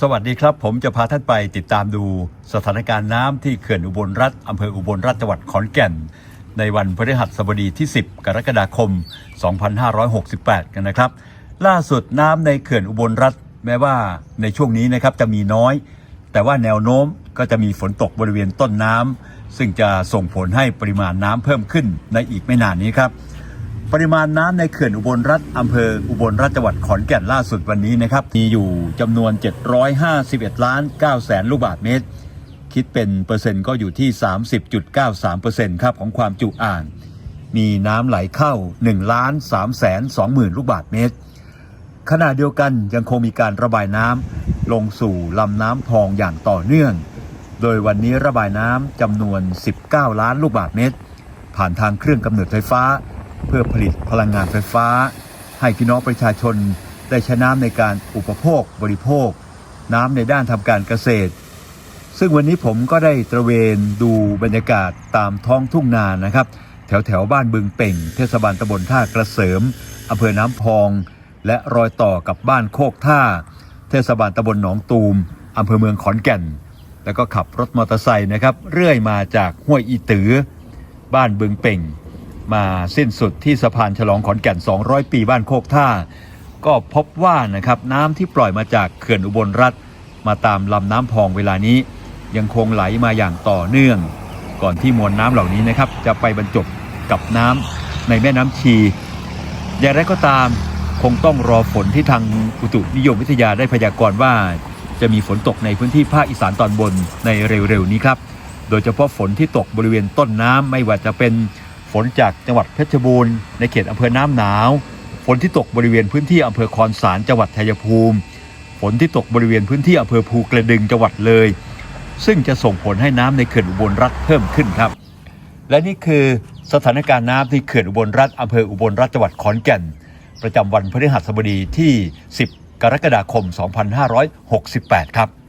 สวัสดีครับ ผมจะพาท่านไปติดตามดูสถานการณ์น้ำที่เขื่อนอุบลรัฐอำเภออุบลรัฐจังหวัดขอนแก่น ในวันพฤหัสบดีที่ 10 กรกฎาคม 2568 กันนะครับ ล่าสุดน้ำในเขื่อนอุบลรัฐแม้ว่าในช่วงนี้นะครับจะมีน้อย แต่ว่าแนวโน้มก็จะมีฝนตกบริเวณต้นน้ำซึ่งจะส่งผลให้ปริมาณน้ำเพิ่มขึ้นในอีกไม่นานนี้ครับ ปริมาณน้ำในเขื่อนอุบลรัฐอำเภออุบลรัฐจังหวัดขอนแก่นล่าสุดวันนี้นะครับมีอยู่จำนวน 751 ล้าน9แสนลูกบาศก์เมตร คิดเป็นเปอร์เซ็นต์ก็อยู่ที่ 30.93%ครับของความจุอ่าง มีน้ำไหลเข้า1ล้าน3แสน2หมื่นลูกบาศก์เมตร ขณะเดียวกันยังคงมีการระบายน้ำลงสู่ลำน้ำพองอย่างต่อเนื่อง โดยวันนี้ระบายน้ำจำนวน 19 ล้านลูกบาศก์เมตร ผ่านทางเครื่องกำเนิดไฟฟ้า เพื่อผลิตพลังงานไฟฟ้า ให้พี่น้องประชาชนได้ใช้น้ำในการอุปโภคบริโภค น้ำในด้านทำการเกษตร ซึ่งวันนี้ผมก็ได้ตระเวนดูบรรยากาศตามท้องทุ่งนานะครับ แถวแถวบ้านบึงเป่ง เทศบาลตำบลท่ากระเสริมอำเภอน้ำพอง และรอยต่อกับบ้านโคกท่า เทศบาลตำบลหนองตูมอำเภอเมืองขอนแก่น แล้วก็ขับรถมอเตอร์ไซค์นะครับ เรื่อยมาจากห้วยอีตือ บ้านบึงเป่ง มาสิ้นสุดที่สะพานฉลองขอนแก่น 200 ปีบ้านโคกท่า ก็พบว่านะครับน้ำที่ปล่อยมาจากเขื่อนอุบลรัฐ มาตามลำน้ำพองเวลานี้ ยังคงไหลมาอย่างต่อเนื่อง ก่อนที่มวลน้ำเหล่านี้นะครับ จะไปบรรจบกับน้ำในแม่น้ำชี อย่างไรก็ตามคงต้องรอฝนที่ทางอุตุนิยมวิทยาได้พยากรณ์ว่า จะมีฝนตกในพื้นที่ภาคอีสานตอนบนในเร็วๆนี้ครับ โดยเฉพาะฝนที่ตกบริเวณต้นน้ำไม่ว่าจะเป็น ฝนจากจังหวัดเพชรบูรณ์ในเขตอำเภอน้ำหนาว ฝนที่ตกบริเวณพื้นที่อำเภอคอนสารจังหวัดชัยภูมิ ฝนที่ตกบริเวณพื้นที่อำเภอภูกระดึงจังหวัดเลย ซึ่งจะส่งผลให้น้ำในเขื่อนอุบลรัฐเพิ่มขึ้นครับ และนี่คือสถานการณ์น้ำที่เขื่อนอุบลรัฐอำเภออุบลรัฐจังหวัดขอนแก่น ประจำวันพฤหัสบดีที่ 10 กรกฎาคม 2568 ครับ